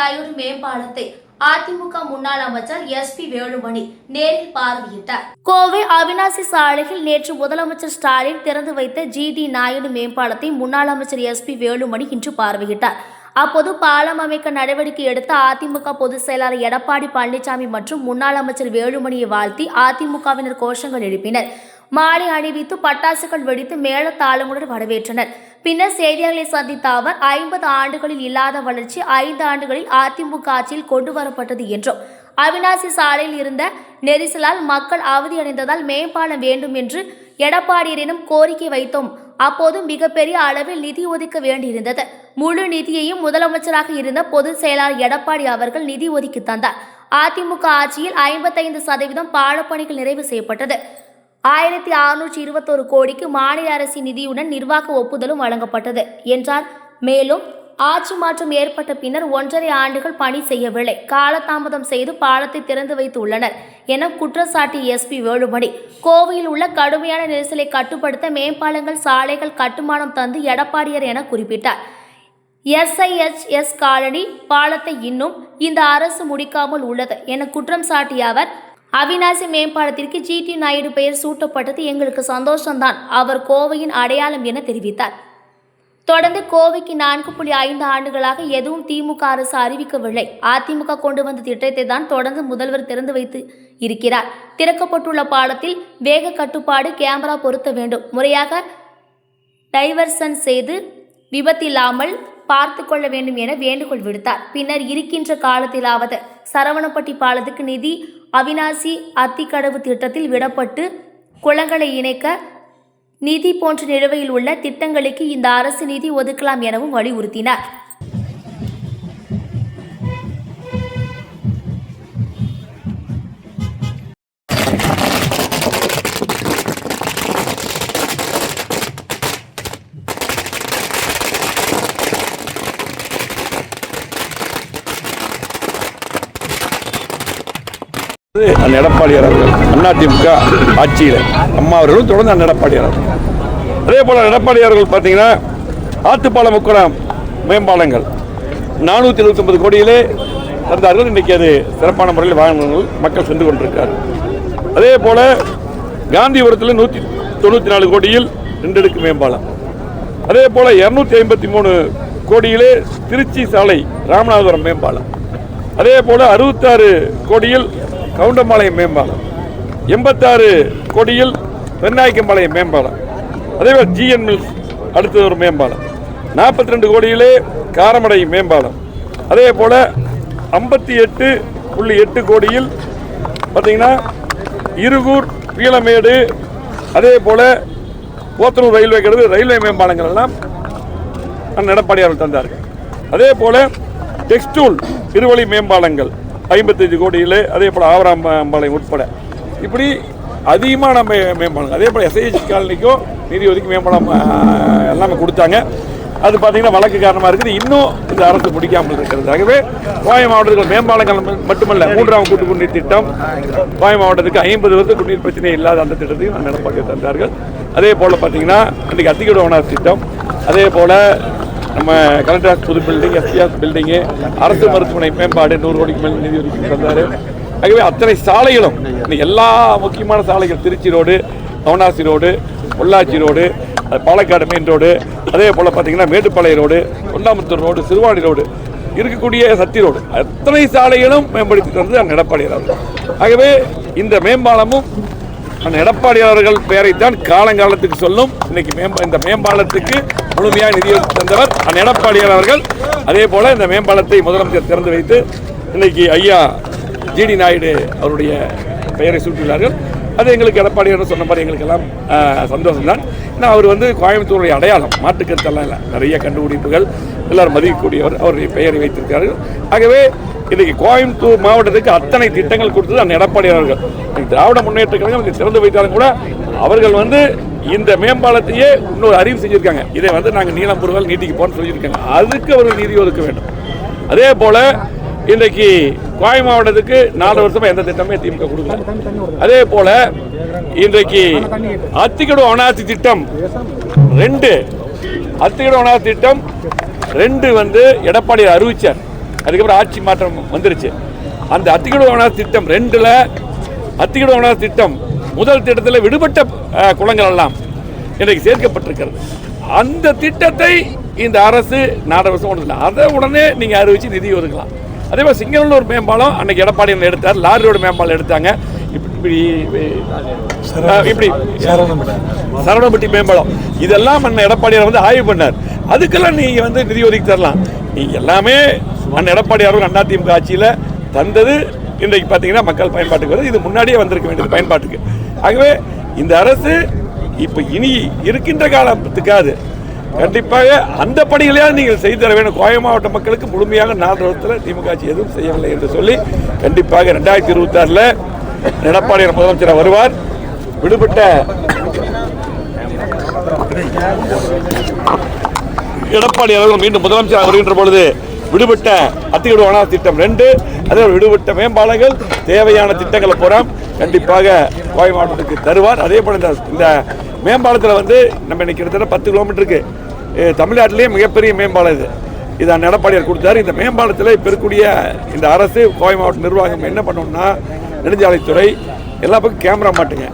நாயுடு மேம்பாலத்தை அதிமுக முன்னாள் அமைச்சர் S B Velumani நேரில் பார்வையிட்டார். கோவை அவினாசி சாலையில் நேற்று முதலமைச்சர் ஸ்டாலின் திறந்து வைத்த ஜி டி நாயுடு மேம்பாலத்தை முன்னாள் அமைச்சர் எஸ் பி வேலுமணி இன்று பார்வையிட்டார். அப்போது பாலம் அமைக்க நடவடிக்கை எடுத்த அதிமுக பொதுச் செயலாளர் எடப்பாடி பழனிசாமி மற்றும் முன்னாள் அமைச்சர் வேலுமணியை வாழ்த்தி அதிமுகவினர் கோஷங்கள் எழுப்பினர். மாலை அணிவித்து பட்டாசுகள் வெடித்து மேளத்தாளங்களுடன் வரவேற்றனர். பின்னர் செய்தியாளர்களை சந்தித்த அவர் ஐம்பது ஆண்டுகளில் இல்லாத வளர்ச்சி ஐந்து ஆண்டுகளில் அதிமுக ஆட்சியில் கொண்டு வரப்பட்டது என்றும் அவினாசி சாலையில் இருந்த நெரிசலால் மக்கள் அவதியடைந்ததால் மேம்பாலம் வேண்டும் என்று எடப்பாடியரிடம் கோரிக்கை வைத்தோம் அப்போது மிகப்பெரிய அளவில் நிதி ஒதுக்க வேண்டியிருந்தது. முழு நிதியையும் முதலமைச்சராக இருந்த பொதுச் செயலாளர் எடப்பாடி அவர்கள் நிதி ஒதுக்கி தந்தார். அதிமுக ஆட்சியில் ஐம்பத்தைந்து சதவீதம் பாலப்பணிகள் நிறைவு செய்யப்பட்டது. ஆயிரத்தி அறுநூற்றி இருபத்தோரு கோடிக்கு மாநில அரசின் நிதியுடன் நிர்வாக ஒப்புதலும் வழங்கப்பட்டது என்றார். மேலும் ஆட்சி மாற்றம் ஏற்பட்ட பின்னர் ஒன்றரை ஆண்டுகள் பணி செய்யவில்லை. காலதாமதம் செய்து பாலத்தை திறந்து வைத்து உள்ளனர் என குற்றச்சாட்டிய எஸ்பி வேலுமணி. கோவையில் உள்ள கடுமையான நெரிசலை கட்டுப்படுத்த மேம்பாலங்கள் சாலைகள் கட்டுமானம் தந்து எடப்பாடியர் என குறிப்பிட்டார். எஸ்ஐஎச்எஸ் காலனி பாலத்தை இன்னும் இந்த அரசு முடிக்காமல் உள்ளது என குற்றம் சாட்டிய அவர் அவினாசி மேம்பாலத்திற்கு ஜிடி நாயுடு பெயர் சூட்டப்பட்டது எங்களுக்கு சந்தோஷம்தான். அவர் கோவையின் அடையாளம் என தெரிவித்தார். தொடர்ந்து கோவைக்கு நான்கு புள்ளி ஐந்து ஆண்டுகளாக எதுவும் திமுக அரசு அறிவிக்கவில்லை. அதிமுக கொண்டு வந்த திட்டத்தை தான் தொடர்ந்து முதல்வர் திறந்து வைத்து இருக்கிறார். திறக்கப்பட்டுள்ள பாலத்தில் வேக கட்டுப்பாடு கேமரா பொருத்த வேண்டும். முறையாக டைவர்சன் செய்து விபத்தில்லாமல் பார்த்து கொள்ள வேண்டும் என வேண்டுகோள் விடுத்தார். பின்னர் இருக்கின்ற காலத்திலாவது சரவணப்பட்டி பாலத்துக்கு நிதி அவினாசி அத்திக்கடவு திட்டத்தில் விடப்பட்டு குளங்களை இணைக்க நிதி போன்ற நிலுவையில் உள்ள திட்டங்களுக்கு இந்த அரசு நிதி ஒதுக்கலாம் எனவும் வலியுறுத்தினார். அந்த எடப்பாடியார் அவர்கள் அதிமுக ஆட்சியில். அம்மா அவர்களும் தொடர்ந்து அந்த எடப்பாடியார் அவர்கள். அதே போல் எடப்பாடியார்கள் அவர்கள் பார்த்தீங்கன்னா ஆத்துப்பாலம் முக்குளம் மேம்பாலங்கள். நானூற்றி இருபத்தொன்பது கோடியிலே தந்தார்கள். இன்றைக்கி அது சிறப்பான முறையில் வாகனங்கள் மக்கள் சென்று கொண்டிருக்கார் அதே போல் காந்திபுரத்தில் நூற்றி தொண்ணூற்றி நாலு கோடியில் ரெண்டடுக்கு மேம்பாலம். அதே போல் இரநூத்தி ஐம்பத்தி மூணு கோடியிலே திருச்சி சாலை ராமநாதபுரம் மேம்பாலம். அதே போல் அறுபத்தாறு கோடியில் கவுண்டம்பாளையம் மேம்பாலம். எண்பத்தாறு கோடியில் பெண்ணாய்க்கம்பாளையம் மேம்பாலம். அதே போல் ஜிஎன் மில்ஸ் அடுத்தது ஒரு மேம்பாலம். நாற்பத்தி ரெண்டு கோடியிலே காரமடை மேம்பாலம். அதே போல் ஐம்பத்தி எட்டு புள்ளி எட்டு கோடியில் பார்த்தீங்கன்னா இருகூர் பீளமேடு அதே போல் போத்தனூர் ரயில்வே கிடவு ரயில்வே மேம்பாலங்கள் எல்லாம் எடப்பாடி அவர்கள் தந்தார்கள். அதே போல் டெக்ஸ்டூல் இருவழி மேம்பாலங்கள். ஐம்பத்தஞ்சு கோடியில் அதே போல் ஆவராம்பாளையம் உட்பட. இப்படி அதிகமான மே மேம்பாலம் அதே போல் எஸ்ஐஹெச் காலனிக்கும் நிதி ஒதுக்கி மேம்பாலம் எல்லாமே கொடுத்தாங்க. அது பார்த்தீங்கன்னா வழக்கு காரணமாக இருக்குது. இன்னும் இந்த அரசு பிடிக்காமல் இருக்கிறது. ஆகவே கோவை மாவட்டத்தில் மேம்பாலங்கள் மட்டுமல்ல மூன்றாம் கூட்டு குடிநீர் திட்டம். கோவை மாவட்டத்துக்கு ஐம்பது வருஷம் குடிநீர் பிரச்சனை இல்லாத அந்த திட்டத்தையும் நடப்பாக்கி தந்தார்கள். அதே போல் பார்த்தீங்கன்னா இன்றைக்கு அத்திக்கட ஓனர் திட்டம். அதே போல் நம்ம கலெக்டர் புது பில்டிங் எஸ்பிஆர் பில்டிங்கு அரசு மருத்துவமனை மேம்பாடு நூறு கோடிக்கு மேல் நிதி ஒதுக்கி தந்தார். ஆகவே அத்தனை சாலைகளும் எல்லா முக்கியமான சாலைகள் Trichy road கவுனாசி road Pollachi road Palakkad main road அதே போல் பார்த்தீங்கன்னா மேட்டுப்பாளையம் ரோடு கொண்டாமுத்தூர் ரோடு சிறுவாணி ரோடு இருக்கக்கூடிய சத்தி ரோடு. அத்தனை சாலைகளும் மேம்படுத்தி தந்தது அந்த ஆகவே இந்த மேம்பாலமும் எடப்பாடி அவர்கள் பெயரைத்தான் காலங்காலத்துக்கு சொல்லும். இன்னைக்கு மேம்ப இந்த மேம்பாலத்துக்கு முழுமையாக நிதி தந்தவர் அந்த எடப்பாடியார் அவர்கள். அதே போல இந்த மேம்பாலத்தை முதலமைச்சர் திறந்து வைத்து இன்னைக்கு ஐயா ஜிடி நாயுடு அவருடைய பெயரை சூட்டியுள்ளார்கள். அது எங்களுக்கு எடப்பாடியார் சொன்ன மாதிரி எங்களுக்கெல்லாம் சந்தோஷம் தான் ஏன்னா அவர் வந்து கோயம்புத்தூருடைய அடையாளம். மாட்டுக்கருத்தெல்லாம் இல்லை. நிறைய கண்டுபிடிப்புகள் எல்லாரும் மதிக்கக்கூடியவர் அவருடைய பெயரை வைத்திருக்கிறார்கள். ஆகவே இன்னைக்கு கோயம்புத்தூர் மாவட்டத்துக்கு அத்தனை திட்டங்கள் கொடுத்தது அந்த எடப்பாடி அவர்கள். திராவிட முன்னேற்ற கழகம் சிறந்து திறந்து வைத்தாலும் கூட அவர்கள் வந்து இந்த மேம்பாலத்தையே இன்னொரு அறிவு செஞ்சிருக்காங்க. இதை வந்து நாங்கள் நீலம்புருவல் நீட்டிக்கு போகணும்னு சொல்லியிருக்காங்க. அதுக்கு அவர்கள் நிதி ஒதுக்க வேண்டும். அதே போல இன்றைக்கு கோவை மாவட்டத்துக்கு நாலு வருஷமாக எந்த திட்டமே திமுக கொடுக்கல. அதே போல இன்றைக்கு அத்திக்கடு அனாத்தி திட்டம் ரெண்டு. அத்திக்கடு அனாசி திட்டம் ரெண்டு வந்து எடப்பாடி அறிவிச்சார். அதுக்கப்புறம் ஆட்சி மாற்றம் வந்துருச்சு. அந்த அத்திக்கடுவனார் திட்டம் ரெண்டில் அத்திக்கடுவனார் திட்டம் முதல் திட்டத்தில் விடுபட்ட குளங்கள் எல்லாம் இன்றைக்கு சேர்க்கப்பட்டிருக்கிறது. அந்த திட்டத்தை இந்த அரசு நாடகம் ஒன்று அதை உடனே நீங்கள் அறிவிச்சு நிதி ஒதுக்கலாம். அதே மாதிரி சிங்கநல்லூர் மேம்பாலம் அன்னைக்கு எடப்பாடி எடுத்தார். லாரி ரோடு மேம்பாலம் எடுத்தாங்க. இப்படி இப்படி சரவணப்பட்டி மேம்பாலம். இதெல்லாம் அண்ணன் எடப்பாடியார் வந்து ஆய்வு பண்ணார். அதுக்கெல்லாம் நீங்கள் வந்து நிதி ஒதுக்கி தரலாம். நீங்கள் எல்லாமே அண்ணன் எடப்பாடியார் அவர்கள் திமுக ஆட்சியில் தந்தது. இன்றைக்கு பார்த்தீங்கன்னா மக்கள் பயன்பாட்டுக்கு வருது. இது முன்னாடியே வந்திருக்க வேண்டியது பயன்பாட்டுக்கு. ஆகவே இந்த அரசு இப்போ இனி இருக்கின்ற காலத்துக்காது கண்டிப்பாக அந்த பணிகளையாவது நீங்கள் செய்து தர வேண்டும். கோயம் மாவட்ட மக்களுக்கு முழுமையாக நாலு வருஷத்தில் திமுக ஆட்சி எதுவும் செய்யவில்லை என்று சொல்லி கண்டிப்பாக ரெண்டாயிரத்தி இருபத்தாறில் எடப்பாடியார் முதலமைச்சராக வருவார். விடுபட்ட எடப்பாடி அவர்கள் மீண்டும் முதலமைச்சர் வருகின்ற பொழுது விடுபட்ட அத்திகடு வன திட்டம் ரெண்டு அதே விடுபட்ட மேம்பாலங்கள் தேவையான திட்டங்களை பூரா கண்டிப்பாக கோவை மாவட்டத்துக்கு தருவார். அதே போல் இந்த இந்த மேம்பாலத்தில் வந்து நம்ம இன்னைக்கு கிட்டத்தட்ட பத்து கிலோமீட்டருக்கு தமிழ்நாட்டிலேயே மிகப்பெரிய மேம்பாலம் இது. இதை எடப்பாடியார் கொடுத்தாரு. இந்த மேம்பாலத்தில் இப்போ இருக்கக்கூடிய இந்த அரசு கோவை மாவட்ட நிர்வாகம் என்ன பண்ணோம்னா நெடுஞ்சாலைத்துறை எல்லா பக்கம் கேமரா மாட்டுங்க.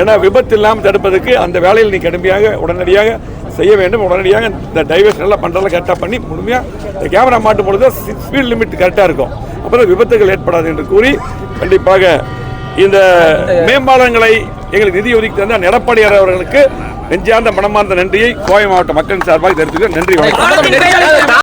ஏன்னா விபத்து இல்லாமல் தடுப்பதற்கு அந்த வேலையில் நீ கடுமையாக உடனடியாக செய்ய வேண்டும். உடனடியாக இந்த டைவர்ஷன் எல்லாம் பண்ணுறதெல்லாம் கரெக்டாக பண்ணி முழுமையாக இந்த கேமரா மாட்டும் பொழுது ஸ்பீட் லிமிட் கரெக்டாக இருக்கும். அப்புறம் விபத்துகள் ஏற்படாது என்று கூறி கண்டிப்பாக இந்த மேம்பாலங்களை எங்களுக்கு நிதி ஒதுக்கி தந்த எடப்பாடியார் அவர்களுக்கு நெஞ்சார்ந்த மனமார்ந்த நன்றியை கோவை மாவட்ட மக்களின் சார்பாக தெரிவித்துக்கிறேன் நன்றி வணக்கம்.